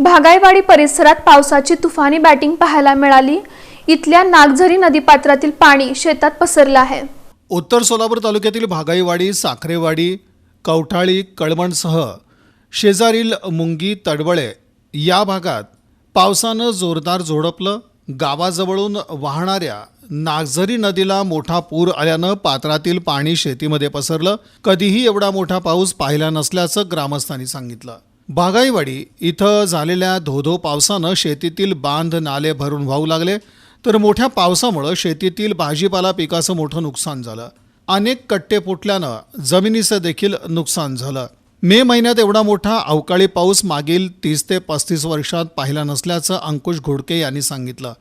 भागाईवाडी परिसरात पावसाची तुफानी बॅटिंग पाहायला मिळाली. इथल्या नागझरी नदीपात्रातील पाणी शेतात पसरलं आहे. उत्तर सोलापूर तालुक्यातील भागाईवाडी साखरेवाडी कवठाळी कळवणसह शेजारील मुंगी तडवळे या भागात पावसानं जोरदार झोडपलं. गावाजवळून वाहणाऱ्या नागझरी नदीला मोठा पूर आल्यानं पात्रातील पाणी शेतीमध्ये पसरलं. कधीही एवढा मोठा पाऊस पाहिला नसल्याचं ग्रामस्थांनी सांगितलं. बागाईवाडी इथं झालेल्या धोधो पावसानं शेतीतील बांध नाले भरून वाहू लागले. तर मोठ्या पावसामुळं शेतीतील भाजीपाला पिकाचं मोठं नुकसान झालं. अनेक कट्टे फुटल्यानं जमिनीचं देखील नुकसान झालं. मे महिन्यात एवढा मोठा अवकाळी पाऊस मागील तीस ते पस्तीस वर्षात पाहिला नसल्याचं अंकुश घोडके यांनी सांगितलं.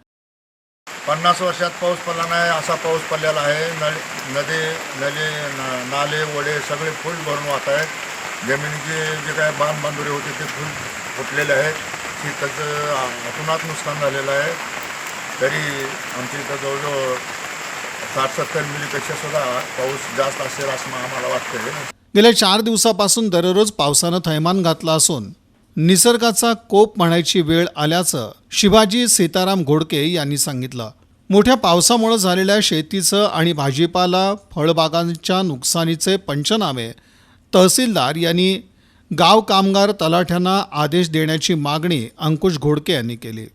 पन्नास वर्षात पाऊस पडला नाही असा पाऊस पडलेला आहे. नळ नदी नदी नाले वडे सगळे फुल भरून वाहत आहेत. जमिनीचे जे काय बांध बांधुरे होते ते फुल फुटलेले आहेत. शेताचं अतोनात नुकसान झालेलं आहे. तरी आमच्या इथं जवळजवळ साठ सत्तर मिलीपेक्षा सुद्धा पाऊस जास्त असेल असं आम्हाला वाटतंय. गेल्या चार दिवसापासून दररोज पावसानं थैमान घातलं असून निसर्गाचा कोप म्हणायची वेळ आल्याचं शिवाजी सीताराम घोडके यांनी सांगितलं. मोठ्या पावसामुळे झालेल्या शेतीचं आणि भाजीपाला फळबागांच्या नुकसानीचे पंचनामे तहसीलदार यांनी गाव कामगार तलाठ्यांना आदेश देण्याची मागणी अंकुश घोडके यांनी केली.